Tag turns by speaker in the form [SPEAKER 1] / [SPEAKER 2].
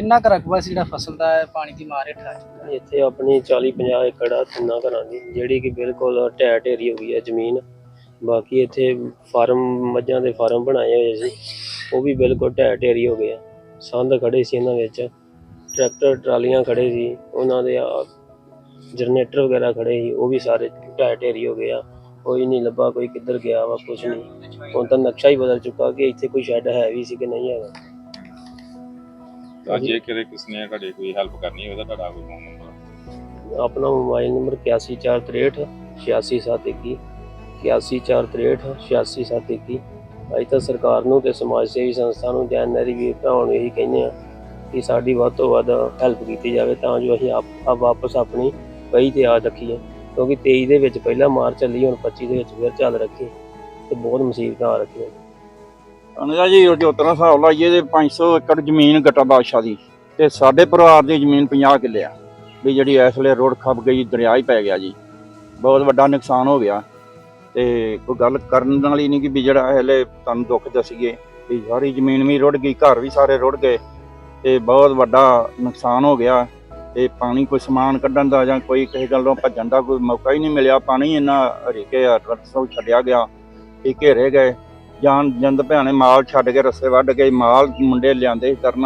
[SPEAKER 1] ਕਿੰਨਾ ਕੁ ਰਕਬਾ ਸੀ ਜਿਹੜਾ ਫਸਲ ਦਾ ਹੈ, ਪਾਣੀ ਦੀ ਮਾਰ ਹੇਠ ਆ ਚੁੱਕਾ? ਹੈ?
[SPEAKER 2] ਇੱਥੇ ਆਪਣੀ 40 50 ਏਕੜ ਆ ਤਿੰਨਾਂ ਘਰਾਂ ਦੀ ਜਿਹੜੀ ਕਿ ਬਿਲਕੁਲ ਢਹਿ ਢੇਰੀ ਹੋ ਗਈ ਹੈ ਜ਼ਮੀਨ। ਬਾਕੀ ਇੱਥੇ ਫਾਰਮ ਮੱਝਾਂ ਦੇ ਫਾਰਮ ਬਣਾਏ ਹੋਏ ਸੀ ਉਹ ਵੀ ਬਿਲਕੁਲ ਢਹਿ ਢੇਰੀ ਹੋ ਗਏ ਆ। ਸੰਦ ਖੜੇ ਸੀ ਇਹਨਾਂ ਵਿੱਚ ਟਰੈਕਟਰ ਟਰਾਲੀਆਂ ਖੜੇ ਸੀ ਉਹਨਾਂ ਦੇ ਜਨਰੇਟਰ ਵਗੈਰਾ ਖੜੇ ਸੀ ਉਹ ਵੀ ਸਾਰੇ ਢਹਿ ਢੇਰੀ ਹੋ ਗਏ ਆ। ਕੋਈ ਨਹੀਂ ਲੱਭਾ ਕੋਈ ਕਿੱਧਰ ਗਿਆ ਵਾ ਕੁਛ ਨਹੀਂ। ਹੁਣ ਤਾਂ ਨਕਸ਼ਾ ਹੀ ਬਦਲ ਚੁੱਕਾ ਕਿ ਇੱਥੇ ਕੋਈ ਸ਼ੈੱਡ ਹੈ ਵੀ ਸੀ ਕਿ ਨਹੀਂ ਹੈਗਾ।
[SPEAKER 3] ਤਾਂ ਜੇ ਕਿਤੇ ਕਿਸੇ ਨੇ ਤੁਹਾਡੀ ਕੋਈ ਹੈਲਪ ਕਰਨੀ ਹੋਵੇ ਤਾਂ ਤੁਹਾਡਾ ਕੋਈ ਫੋਨ ਨੰਬਰ
[SPEAKER 2] ਆਪਣਾ ਮੋਬਾਈਲ ਨੰਬਰ 8143 86721 81463 86721 ਅਸੀਂ ਤਾਂ ਸਰਕਾਰ ਨੂੰ ਤੇ ਸਮਾਜ ਸੇਵੀ ਸੰਸਥਾ ਨੂੰ ਜੈਨਰੀ ਵੀਰ ਭਰਾਵਾਂ ਨੂੰ ਇਹੀ ਕਹਿੰਦੇ ਆ ਕਿ ਸਾਡੀ ਵੱਧ ਤੋਂ ਵੱਧ ਹੈਲਪ ਕੀਤੀ ਜਾਵੇ ਤਾਂ ਜੋ ਅਸੀਂ ਆਪ ਵਾਪਸ ਆਪਣੀ ਵਹੀ ਤੇ ਆ ਰੱਖੀਏ। ਕਿਉਂਕਿ 23 ਦੇ ਵਿੱਚ ਪਹਿਲਾਂ ਮਾਰ ਚੱਲੀ ਹੁਣ 25 ਦੇ ਵਿੱਚ ਫਿਰ ਚੱਲ ਰੱਖੀ। ਤੇ ਬਹੁਤ ਮੁਸੀਬਤਾਂ ਆ ਰੱਖੀਆਂ
[SPEAKER 4] ਅਨਗਾ ਜੀ, ਜੋ ਤਰ੍ਹਾਂ ਹਿਸਾਬ ਲਾਈਏ ਤੇ 500 ਏਕੜ ਜ਼ਮੀਨ ਗੱਟਾ ਬਾਦਸ਼ਾਹ ਦੀ ਤੇ ਸਾਡੇ ਪਰਿਵਾਰ ਦੀ ਜ਼ਮੀਨ 50 ਕਿੱਲੇ ਆ। ਵੀ ਜਿਹੜੀ ਇਸ ਵੇਲੇ ਰੋਡ ਖੱਪ ਗਈ, ਦਰਿਆ ਹੀ ਪੈ ਗਿਆ ਜੀ। ਬਹੁਤ ਵੱਡਾ ਨੁਕਸਾਨ ਹੋ ਗਿਆ। ਤੇ ਕੋਈ ਗੱਲ ਕਰਨ ਵਾਲੀ ਨਹੀਂ ਕਿ ਵੀ ਜਿਹੜਾ ਹਲੇ ਤੁਹਾਨੂੰ ਦੁੱਖ ਦੱਸੀਏ ਵੀ ਸਾਰੀ ਜ਼ਮੀਨ ਵੀ ਰੁੜ ਗਈ, ਘਰ ਵੀ ਸਾਰੇ ਰੁੜ ਗਏ। ਤੇ ਬਹੁਤ ਵੱਡਾ ਨੁਕਸਾਨ ਹੋ ਗਿਆ। ਤੇ ਪਾਣੀ ਕੋਈ ਸਮਾਨ ਕੱਢਣ ਦਾ ਜਾਂ ਕੋਈ ਕਿਸੇ ਗੱਲੋਂ ਭੱਜਣ ਦਾ ਕੋਈ ਮੌਕਾ ਹੀ ਨਹੀਂ ਮਿਲਿਆ। ਪਾਣੀ ਇੰਨਾ ਹਰੀਕੇ ਰਸੋਂ ਛੱਡਿਆ ਗਿਆ। ਇਹ ਘੇਰੇ ਗਏ। ਜਾਨ ਜੰਦ ਭਿਆਣੇ ਮਾਲ ਛੱਡ ਕੇ ਰਸਤੇ ਵੱਢ ਕੇ ਮਾਲ ਮੁੰਡੇ ਲਿਆਂਦੇ ਸੀ ਕਰਨ